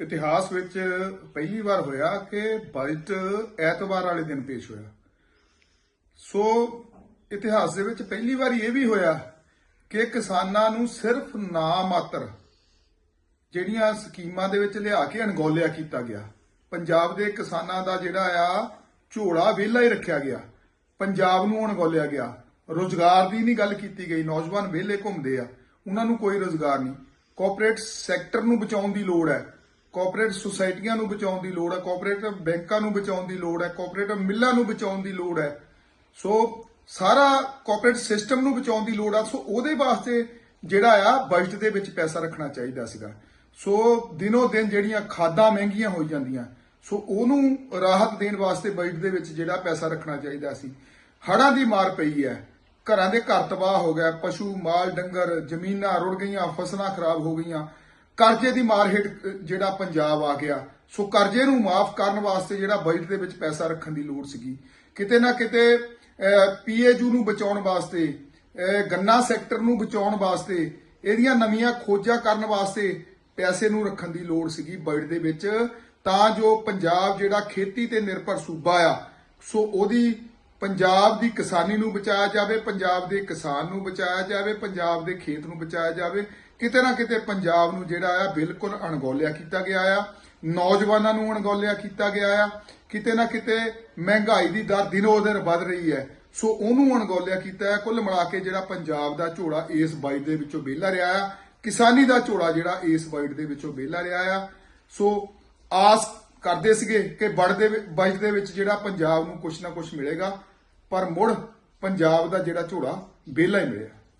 ਇਤਿਹਾਸ ਵਿੱਚ ਪਹਿਲੀ ਵਾਰ ਹੋਇਆ ਕਿ ਬਜਟ ਐਤਵਾਰ ਵਾਲੇ ਦਿਨ ਪੇਸ਼ ਹੋਇਆ। ਸੋ ਇਤਿਹਾਸ ਦੇ ਵਿੱਚ ਪਹਿਲੀ ਵਾਰ ਇਹ ਵੀ ਹੋਇਆ ਕਿ ਕਿਸਾਨਾਂ ਨੂੰ ਸਿਰਫ ਨਾ ਮਾਤਰ ਜਿਹੜੀਆਂ ਸਕੀਮਾਂ ਦੇ ਵਿੱਚ ਲਿਆ ਕੇ ਅਣਗੌਲਿਆ ਕੀਤਾ ਗਿਆ। ਪੰਜਾਬ ਦੇ ਕਿਸਾਨਾਂ ਦਾ ਜਿਹੜਾ ਆ, ਝੋਲਾ ਵਿਹਲਾ ਹੀ ਰੱਖਿਆ ਗਿਆ। ਪੰਜਾਬ ਨੂੰ ਅਣਗੌਲਿਆ ਗਿਆ। ਰੋਜ਼ਗਾਰ ਦੀ ਨਹੀਂ ਗੱਲ ਕੀਤੀ ਗਈ। ਨੌਜਵਾਨ ਵਿਹਲੇ ਘੁੰਮਦੇ ਆ। ਉਹਨਾਂ ਨੂੰ ਕੋਈ ਰੋਜ਼ਗਾਰ ਨਹੀਂ। ਕੋਆਪਰੇਟ ਸੈਕਟਰ ਨੂੰ ਬਚਾਉਣ ਦੀ ਲੋੜ ਹੈ। ਕੋਆਪਰੇਟ ਸੁਸਾਇਟੀਆਂ ਨੂੰ ਬਚਾਉਣ ਦੀ ਲੋੜ ਹੈ ਕੋਆਪਰੇਟਿਵ ਬੈਂਕਾਂ ਨੂੰ ਬਚਾਉਣ ਦੀ ਲੋੜ ਹੈ ਕੋਆਪਰੇਟਿਵ ਮਿੱਲਾਂ ਨੂੰ ਬਚਾਉਣ ਦੀ ਲੋੜ ਹੈ। ਸੋ ਸਾਰਾ ਕੋਆਪਰੇਟ ਸਿਸਟਮ ਨੂੰ ਬਚਾਉਣ ਦੀ ਲੋੜ ਆ ਸੋ ਉਹਦੇ ਵਾਸਤੇ ਜਿਹੜਾ ਆ ਬਜਟ ਦੇ ਵਿੱਚ ਪੈਸਾ ਰੱਖਣਾ ਚਾਹੀਦਾ ਸੀਗਾ। ਸੋ ਦਿਨੋ ਦਿਨ ਜਿਹੜੀਆਂ ਖਾਦਾਂ ਮਹਿੰਗੀਆਂ ਹੋਈ ਜਾਂਦੀਆਂ ਸੋ ਉਹਨੂੰ ਰਾਹਤ ਦੇਣ ਵਾਸਤੇ ਬਜਟ ਦੇ ਵਿੱਚ ਜਿਹੜਾ ਪੈਸਾ ਰੱਖਣਾ ਚਾਹੀਦਾ ਸੀ। ਹੜ੍ਹਾਂ ਦੀ ਮਾਰ ਪਈ ਹੈ, ਘਰਾਂ ਦੇ ਘਰ ਤਬਾਹ ਹੋ ਗਿਆ, ਪਸ਼ੂ, ਮਾਲ, ਡੰਗਰ, ਜ਼ਮੀਨਾਂ ਰੁੜ ਗਈਆਂ, ਫਸਲਾਂ ਖਰਾਬ ਹੋ ਗਈਆਂ। ਕਰਜ਼ੇ ਦੀ ਮਾਰ ਹੇਠ ਜਿਹੜਾ ਪੰਜਾਬ ਆ ਗਿਆ, ਸੋ ਕਰਜ਼ੇ ਨੂੰ ਮਾਫ ਕਰਨ ਵਾਸਤੇ ਜਿਹੜਾ ਬਜਟ ਦੇ ਵਿੱਚ ਪੈਸਾ ਰੱਖਣ ਦੀ ਲੋੜ ਸੀਗੀ, ਕਿਤੇ ਨਾ ਕਿਤੇ ਪੀਏਯੂ ਨੂੰ ਬਚਾਉਣ ਵਾਸਤੇ ਗੰਨਾ ਸੈਕਟਰ ਨੂੰ ਬਚਾਉਣ ਵਾਸਤੇ, ਇਹਦੀਆਂ ਨਵੀਆਂ ਖੋਜਾਂ ਕਰਨ ਵਾਸਤੇ ਪੈਸੇ ਨੂੰ ਰੱਖਣ ਦੀ ਲੋੜ ਸੀਗੀ ਬਜਟ ਦੇ ਵਿੱਚ, ਤਾਂ ਜੋ ਪੰਜਾਬ ਜਿਹੜਾ ਖੇਤੀ ਤੇ ਨਿਰਭਰ ਸੂਬਾ ਆ, ਸੋ ਉਹਦੀ ਪੰਜਾਬ ਦੀ ਕਿਸਾਨੀ ਨੂੰ ਬਚਾਇਆ ਜਾਵੇ, ਪੰਜਾਬ ਦੇ ਕਿਸਾਨ ਨੂੰ ਬਚਾਇਆ ਜਾਵੇ, ਪੰਜਾਬ ਦੇ ਖੇਤ ਨੂੰ ਬਚਾਇਆ ਜਾਵੇ, ਕਿਤੇ ਨਾ ਕਿਤੇ ਪੰਜਾਬ ਨੂੰ ਜਿਹੜਾ ਆ ਬਿਲਕੁਲ ਅਣਗੌਲਿਆ ਕੀਤਾ ਗਿਆ ਆ, ਨੌਜਵਾਨਾਂ ਨੂੰ ਅਣਗੌਲਿਆ ਕੀਤਾ ਗਿਆ ਆ, ਕਿਤੇ ਨਾ ਕਿਤੇ ਮਹਿੰਗਾਈ ਦੀ ਦਰ ਦਿਨੋ ਦਿਨ ਵੱਧ ਰਹੀ ਹੈ। ਸੋ ਉਹਨੂੰ ਅਣਗੌਲਿਆ ਕੀਤਾ ਹੈ, ਕੁੱਲ ਮਿਲਾ ਕੇ ਜਿਹੜਾ ਪੰਜਾਬ ਦਾ ਝੋਲਾ ਇਸ ਬਾਈਟ ਦੇ ਵਿੱਚੋਂ ਵਿਹਲਾ ਰਿਹਾ ਆ, ਕਿਸਾਨੀ ਦਾ ਝੋਲਾ ਜਿਹੜਾ ਇਸ ਬਾਈਟ ਦੇ ਵਿੱਚੋਂ ਵਿਹਲਾ ਰਿਹਾ ਆ। ਸੋ ਆਸ ਕਰਦੇ ਸੀਗੇ ਕਿ ਬੜ ਦੇ ਬਜਟ ਦੇ ਵਿੱਚ ਜਿਹੜਾ ਪੰਜਾਬ ਨੂੰ ਕੁਝ ਨਾ ਕੁਝ ਮਿਲੇਗਾ, ਪਰ ਮੁੜ ਪੰਜਾਬ ਦਾ ਜਿਹੜਾ ਝੋਲਾ ਵਿਹਲਾ ਹੀ ਮਿਲਿਆ।